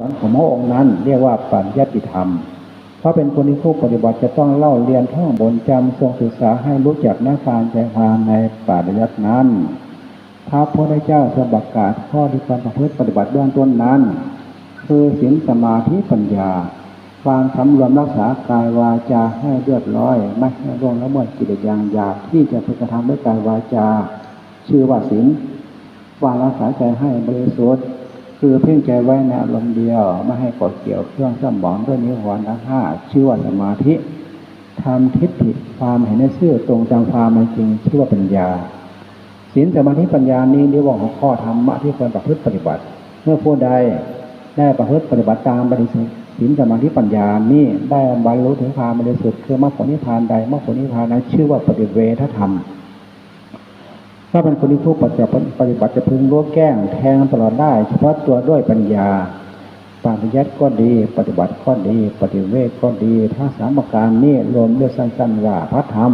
สอนของพระองค์นั้นเรียกว่าปัญญติธรรม เพราะเป็นคนที่ผู้ปฏิบัติจะต้องเล่าเรียนท่องบนจำทรงศึกษาให้รู้จักหนักการใจความในปาริยัตินั้นพระพุทธเจ้าทรงประกาศข้อที่ควรประพฤติปฏิบัติเบื้องต้นนั้น คือศีลสมาธิปัญญา ความสำรวมรักษากายวาจาให้เรียบร้อย ไม่ให้ร่วงละเมิดกิเลสอย่างหยาบที่จะพึงกระทำด้วยกายวาจา ชื่อว่าศีลวางรักษาใจให้บริสุทธิ์ คือเพ่งใจไว้ในอารมณ์เดียว ไม่ให้กดเกี่ยวเครื่องสมองด้วยนิวรณ์ทั้งห้าชื่อว่าสมาธิทำทิฏฐิความเห็นในชื่อตรงตามความเป็นจริงชื่อว่าปัญญาศีลสมาธิปัญญานี้เรียกว่าหัวข้อธรรมะที่ควรประพฤติปฏิบัติ เมื่อผู้ใดได้ประพฤติปฏิบัติตามบริสุทธิ์ศีลสมาธิปัญญานี้ได้บรรลุถึงความบริสุทธิ์คือมรรคผลนิพพานใดมรรคผลนิพพานนั้นชื่อว่าปฏิเวทธรรม ถ้าเป็นคนที่ผู้ปฏิบัติปฏิบัติจะพึงรู้แก้งแทงตลอดได้ เฉพาะตัวด้วยปัญญาปฏิยัติก็ดี ปฏิบัติก็ดี ปฏิเวทก็ดีทั้งสามประการนี้รวมเรียสั้นๆว่าพระธรรม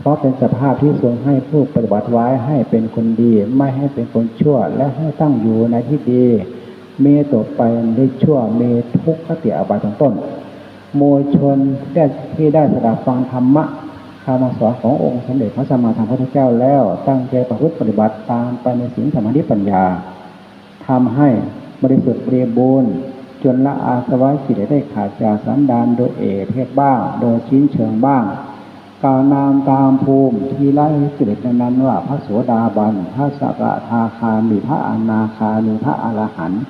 เพราะเป็นสภาพที่ทรงให้ผู้ปฏิบัติไว้ให้เป็นคนดี ไม่ให้เป็นคนชั่ว และให้ตั้งอยู่ในที่ดีเมีต่อไปในชั่วเมทุกขติอาบัติต้น โมยชนที่ได้สดับฟังธรรมะ คำสอนขององค์สมเด็จพระสัมมาสัมพุทธเจ้าแล้ว ตั้งใจประพฤติปฏิบัติตามไปในสิ่งสมาธิปัญญาทำให้บริสุทธิ์บริบูรณ์จนละอาสวะกิเลสได้ขาดจากสันดานโดยเอเทศบ้าง โดยชิ้นเชิงบ้างกล่าวนามตามภูมิที่ไล่กิเลสนั้นว่าพระโสดาบัน พระสักทาคามีพระอนาคามีพระอรหันต์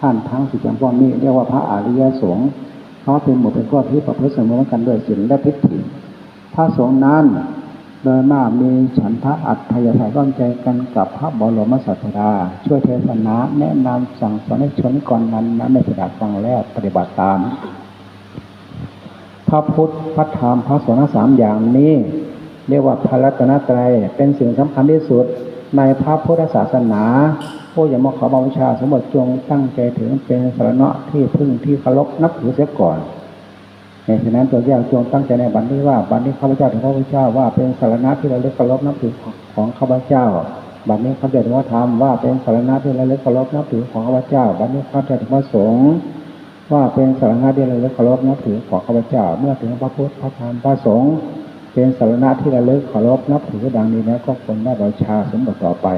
ท่านทั้งสิบสองพวกนี้เรียกว่าพระอริยสงฆ์เขาเป็นหมดเป็นข้อที่ประพฤติเสมอกันด้วยศีลและทิฏฐิ พระสงฆ์นั้นโดยมากมีฉันทะอัตถยศัยร่วมใจกันกับพระบรมศาสดาช่วยเทศนาแนะนำสั่งสอนให้ชนก่อนนั้นนั้นไม่สดับฟังแล้วปฏิบัติตาม พระพุทธพระธรรมพระสงฆ์สามอย่างนี้ เรียกว่าพระรัตนตรัยเป็นสิ่งสำคัญที่สุดในพระพุทธศาสนาผู้อย่ามาขอบูชาสมบัติจงตั้งใจถึงเป็นสารณะที่พึ่งที่เคารพนับถือเสียก่อน ในฉะนั้นตัวอย่างจงตั้งใจในบัดนี้ว่าบัดนี้ข้าพเจ้าถึงพระพุทธเจ้าว่าเป็นสารณะที่เราเลิกเคารพนับถือของข้าพเจ้าบัดนี้ข้าพเจ้าถึงพระธรรมว่าเป็นสารณะที่เราเลิกเคารพนับถือของข้าพเจ้าบัดนี้ข้าพเจ้าถึงพระสงฆ์ว่าเป็นสารณะที่เราเลิกเคารพนับถือของข้าพเจ้า เมื่อถึงพระพุทธพระธรรมพระสงฆ์เป็นสารณะที่เราเลิกเคารพนับถือดังนี้แล้วก็ควรได้บูชาสมบัติต่อไป